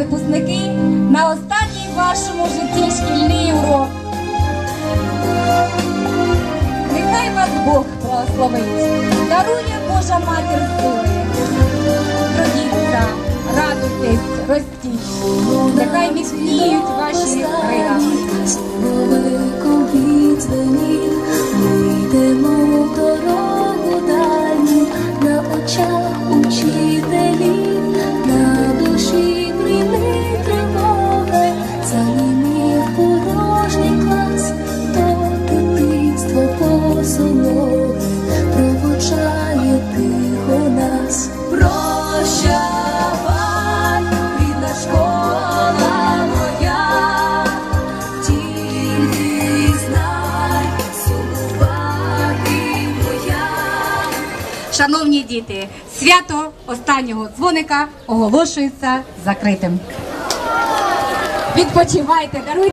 випускники, на останній вашому житті шкільний урок. Нехай вас Бог благословить, дарує Божа матір сили. Трудіться, радуйтесь, ростіть. Нехай міцніють ваші крила. Прощавай, рідна школа моя, моя. Шановні діти, свято останнього дзвоника оголошується закритим. Відпочивайте, даруйте.